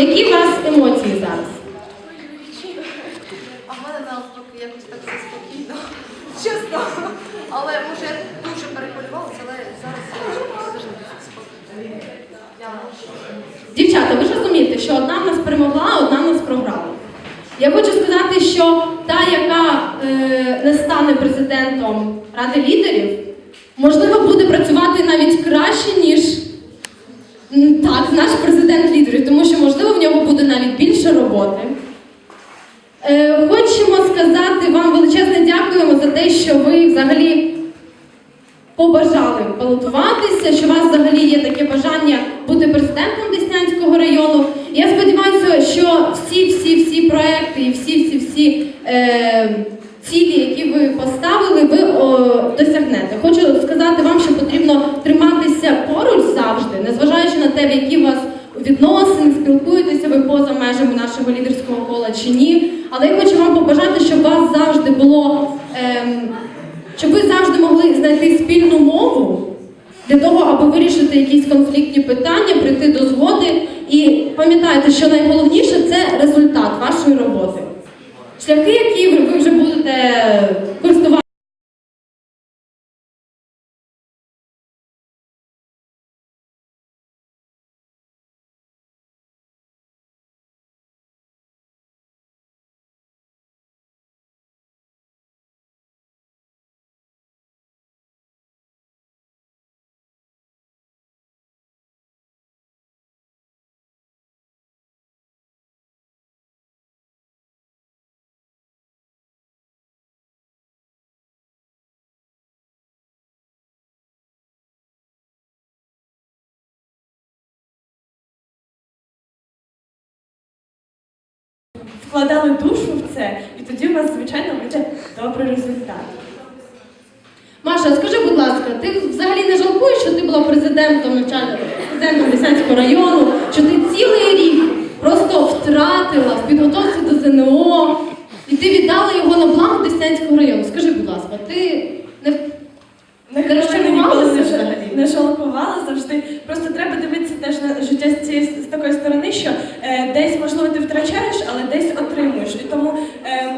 Які у вас емоції зараз? А в мене навпаки якось так все спокійно. Чесно. Але може я дуже перехвилювалася, але зараз я дуже спокійно. Дівчата, ви ж розумієте, що одна в нас перемогла, одна в нас програла. Я хочу сказати, що та, яка е, не стане президентом Ради лідерів, можливо, буде працювати навіть краще, ніж так, наш президент лідерів, тому що, можливо, в нього буде навіть більше роботи. Е, хочемо сказати вам величезне дякуємо за те, що ви взагалі побажали балотуватися, що у вас взагалі є таке бажання бути президентом Деснянського району. Я сподіваюся, що всі, всі, всі проекти і всі, всі, всі е, цілі, які ви поставили, ви о, досягнете. Хочу сказати вам, що потрібно триматися поруч завжди, незважаючи на те, в які у вас відносини, спілкуєтеся ви поза межами нашого лідерського кола чи ні. Але я хочу вам побажати, щоб вас завжди було. ем, щоб ви завжди могли знайти спільну мову для того, аби вирішити якісь конфліктні питання, прийти до згоди. І пам'ятайте, що найголовніше це результат вашої роботи. Шляхи, які ви вже будете користуватися. Вкладали душу в це, і тоді у вас, звичайно, буде добрий результат. Маша, скажи, будь ласка, ти взагалі не жалкуєш, що ти була президентом навчального президентом Лісянського району, що ти цілий рік просто втратила в підготовці до ЗНО, і ти віддала його на благо Деснянського району. Скажи, будь ласка, ти не Не Ти ніколи не, розчарувалася жа- взагалі? Не жалкувала завжди. Просто треба дивитися теж на життя з цієї з такої сторони, що е, десь можливо ти втрачаєш, але десь отримуєш. І тому е,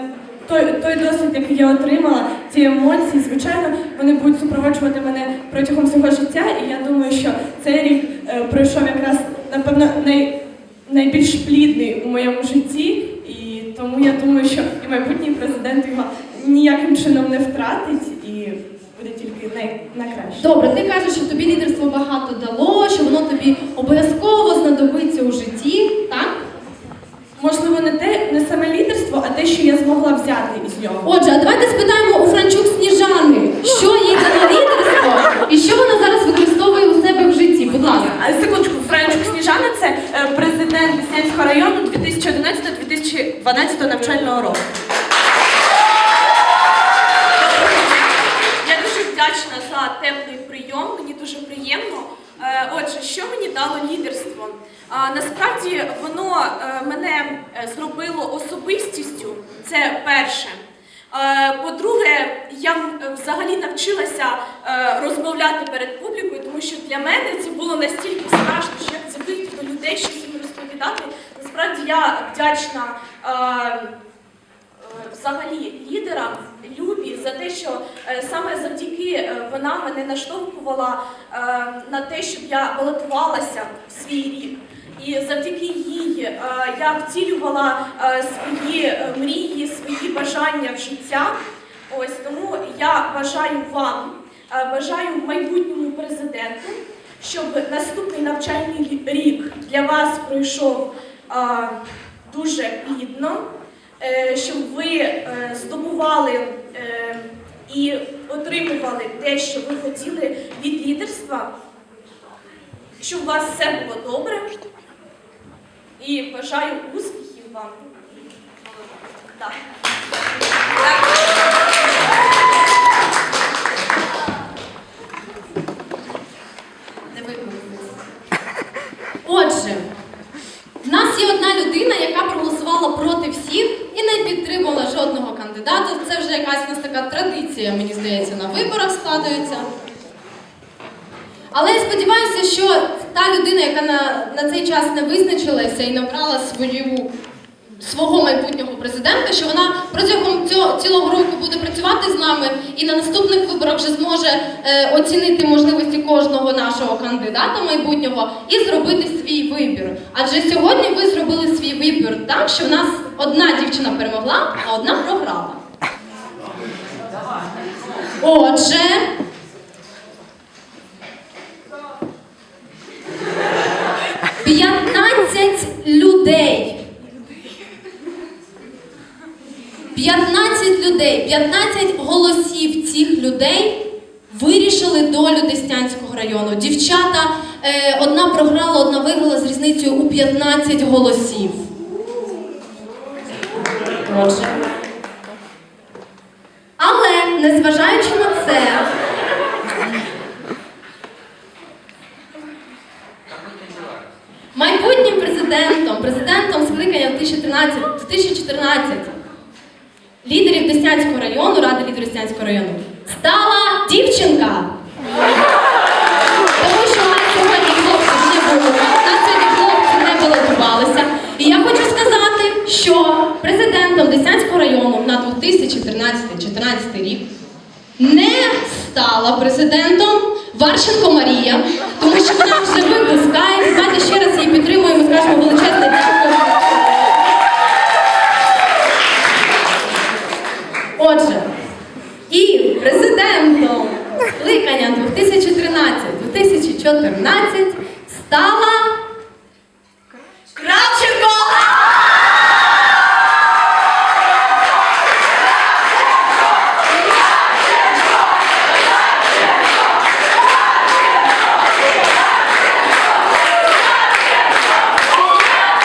той, той досвід, який я отримала, ці емоції, звичайно, вони будуть супроводжувати мене протягом всього життя. І я думаю, що цей рік е, пройшов якраз напевно най, найбільш плідний у моєму житті. І тому я думаю, що і майбутній президент його ніяким чином не втратить і буде тільки най, на краще. Добре, ти кажеш, що тобі лідерство багато дало, що воно тобі обов'язково знадобиться у житті, так? Можливо, не те, не саме лідерство, а те, що я змогла взяти із нього. Отже, а давайте спитаємо у Франчук Сніжани, що їй дало лідерство і що вона зараз використовує у себе в житті. Будь ласка. А секундочку, Франчук Сніжана це е, президент Деснянського району 2011-2012 навчального року. Я дуже вдячна за теплий прийом, мені дуже приємно. Е, Отже, що мені дало лідерство? Насправді воно е, мене е, зробило особистістю. Це перше. Е, По-друге, я взагалі навчилася розмовляти перед публікою, тому що для мене це було настільки страшно, що як це до людей, щось їм розповідати. Насправді я вдячна. Взагалі лідерам Любі за те, що е, саме завдяки е, вона мене наштовхувала е, на те, щоб я балотувалася в свій рік. І завдяки їй я втілювала свої мрії, свої бажання в життя. Ось тому я бажаю вам, бажаю майбутньому президенту, щоб наступний навчальний рік для вас пройшов дуже плідно щоб ви е, здобували е, і отримували те, що ви хотіли від лідерства, щоб у вас все було добре. І бажаю успіхів вам. Так. Кандидата. Це вже якась нас така традиція, мені здається, на виборах складається. Але я сподіваюся, що та людина, яка на, на цей час не визначилася і не обрала свою свого майбутнього президента, що вона протягом цього цілого року буде працювати з нами і на наступних виборах вже зможе е, оцінити можливості кожного нашого кандидата майбутнього і зробити свій вибір. Адже сьогодні ви зробили свій вибір так, що в нас одна дівчина перемогла, а одна програла. Отже. П'ятнадцять людей 15 людей, 15 голосів цих людей вирішили долю Деснянського району. Дівчата, е, одна програла, одна виграла з різницею у 15 голосів. Отже. Але, незважаючи на це, майбутнім президентом, президентом скликання 2013 2014 лідерів Деснянського району, Ради лідерів Деснянського району, стала дівчинка. Тому що у нас сьогодні хлопців не було, у сьогодні хлопці не балотувалися. І я хочу сказати, що президентом Десянського району на 2013-2014 рік не стала президентом Варшенко Марія, тому що вона вже випускає. Давайте ще раз її підтримуємо, скажемо величезне дякую. Отже, і президентом кликання 2013-2014 стала.